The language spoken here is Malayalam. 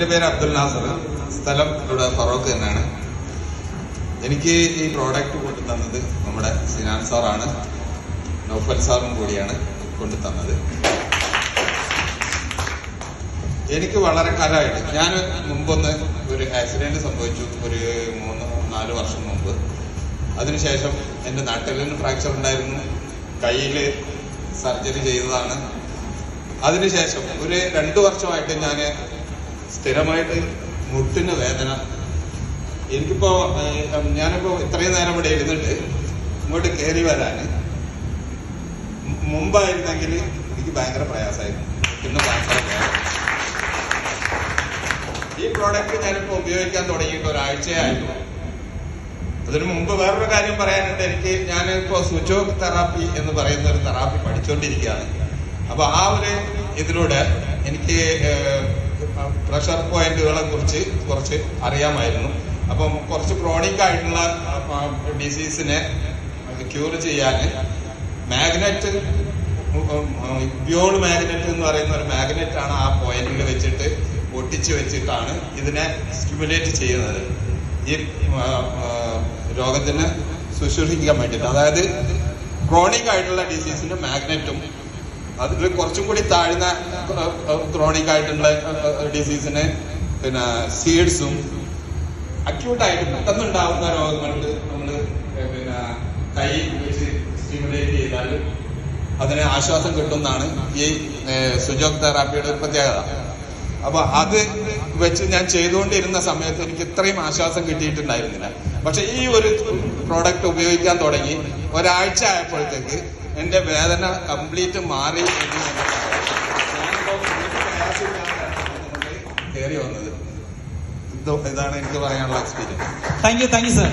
എന്റെ പേര് അബ്ദുൽ നാസർ. സ്ഥലം ഇവിടെ ഫറോക്ക് തന്നെയാണ്. എനിക്ക് ഈ പ്രോഡക്റ്റ് കൊണ്ടു തന്നത് നമ്മുടെ സിനാൻ സാറാണ്. നൗഫൽ സാറും കൂടിയാണ് കൊണ്ടു തന്നത്. എനിക്ക് വളരെ കാലമായിട്ട് ഞാൻ മുമ്പൊന്ന് ഒരു ആക്സിഡന്റ് സംഭവിച്ചു ഒരു മൂന്ന് നാല് വർഷം മുമ്പ്. അതിനുശേഷം എന്റെ നട്ടലിന് ഫ്രാക്ചർ ഉണ്ടായിരുന്നു. കയ്യിൽ സർജറി ചെയ്തതാണ്. അതിനുശേഷം ഒരു രണ്ടു വർഷമായിട്ട് ഞാൻ സ്ഥിരമായിട്ട് മുട്ടിന് വേദന. എനിക്കിപ്പോ ഞാനിപ്പോ ഇത്രയും നേരം ഇവിടെ ഇരുന്നിട്ട് ഇങ്ങോട്ട് കയറി വരാൻ മുമ്പായിരുന്നെങ്കിൽ എനിക്ക് ഭയങ്കര പ്രയാസമായിരുന്നു. ഭയങ്കര ഈ പ്രോഡക്റ്റ് ഞാനിപ്പോ ഉപയോഗിക്കാൻ തുടങ്ങിയിട്ട് ഒരാഴ്ചയായിരുന്നു അതിനു മുമ്പ് വേറൊരു കാര്യം പറയാനുണ്ട്. എനിക്ക് ഞാനിപ്പോ സ്വിച്ച് ഓഫ് തെറാപ്പി എന്ന് പറയുന്ന ഒരു തെറാപ്പി പഠിച്ചുകൊണ്ടിരിക്കുകയാണ് അപ്പൊ ആ ഒരു ഇതിലൂടെ എനിക്ക് പ്രഷർ പോയിന്റുകളെ കുറിച്ച് കുറച്ച് അറിയാമായിരുന്നു. അപ്പം കുറച്ച് ക്രോണിക് ആയിട്ടുള്ള ഡിസീസിനെ ക്യൂർ ചെയ്യാൻ മാഗ്നറ്റ് ബിയോൺ മാഗ്നറ്റ് എന്ന് പറയുന്ന ഒരു മാഗ്നറ്റ് ആണ് ആ പോയിന്റിൽ വെച്ചിട്ട് ഒട്ടിച്ചു വെച്ചിട്ടാണ് ഇതിനെ സ്റ്റിമുലേറ്റ് ചെയ്യുന്നത്. ഈ രോഗത്തിന് ശുശ്രൂഷിക്കാൻ വേണ്ടിയിട്ട്. അതായത് ക്രോണിക് ആയിട്ടുള്ള ഡിസീസിന് മാഗ്നറ്റും അതിൽ കുറച്ചും കൂടി താഴ്ന്ന ക്രോണിക് ആയിട്ടുള്ള ഡിസീസിന് പിന്നെ സീഡ്സും അക്യൂട്ടായിട്ട് പെട്ടെന്നുണ്ടാവുന്ന രോഗങ്ങൾക്ക് നമ്മൾ പിന്നെ കൈ വെച്ച് സ്റ്റിമുലേറ്റ് ചെയ്താൽ അതിന് ആശ്വാസം കിട്ടുന്നതാണ് ഈ സുജോഗ് തെറാപ്പിയുടെ ഒരു പ്രത്യേകത. അപ്പൊ അത് വെച്ച് ഞാൻ ചെയ്തുകൊണ്ടിരുന്ന സമയത്ത് എനിക്ക് ഇത്രയും ആശ്വാസം കിട്ടിയിട്ടുണ്ടായിരുന്നില്ല. പക്ഷെ ഈ ഒരു പ്രോഡക്റ്റ് ഉപയോഗിക്കാൻ തുടങ്ങി. ഒരാഴ്ച ആയപ്പോഴത്തേക്ക് എന്റെ വേദന കംപ്ലീറ്റ് മാറി എന്ന് കയറി വന്നത്. ഇതാണ് എനിക്ക് പറയാനുള്ള experience thank you thank you sir